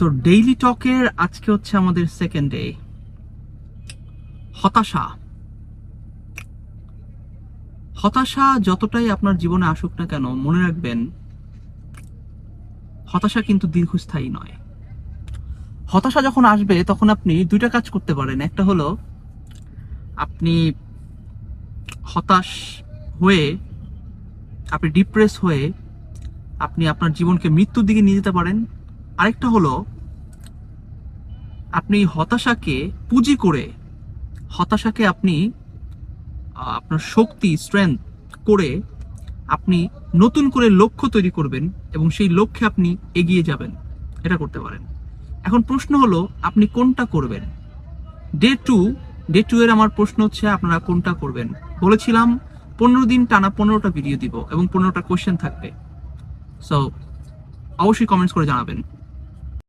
So daily টকের আজকে হচ্ছে আমাদের সেকেন্ড ডে হতাশা। হতাশা যতটাই আপনার জীবনে আসুক না কেন, মনে রাখবেন, হতাশা কিন্তু দীর্ঘস্থায়ী নয়। হতাশা যখন আসবে, তখন আপনি দুইটা কাজ করতে পারেন। একটা হলো, আপনি হতাশ হয়ে, আপনি ডিপ্রেস হয়ে, আপনি আপনার জীবনকে মৃত্যুর দিকে নিয়ে যেতে পারেন। আরেকটা হলো, আপনি হতাশাকে পুঁজি করে, হতাশাকে আপনি আপনার শক্তি স্ট্রেংথ করে আপনি নতুন করে লক্ষ্য তৈরি করবেন এবং সেই লক্ষ্যে আপনি এগিয়ে যাবেন। এটা করতে পারেন। এখন প্রশ্ন হলো, আপনি কোনটা করবেন? ডে টু ডে টু এর আমার প্রশ্ন হচ্ছে, আপনারা কোনটা করবেন? বলেছিলাম, পনেরো দিন টানা পনেরোটা ভিডিও দিব এবং পনেরোটা কোয়েশ্চেন থাকবে। সো অবশ্যই কমেন্টস করে জানাবেন।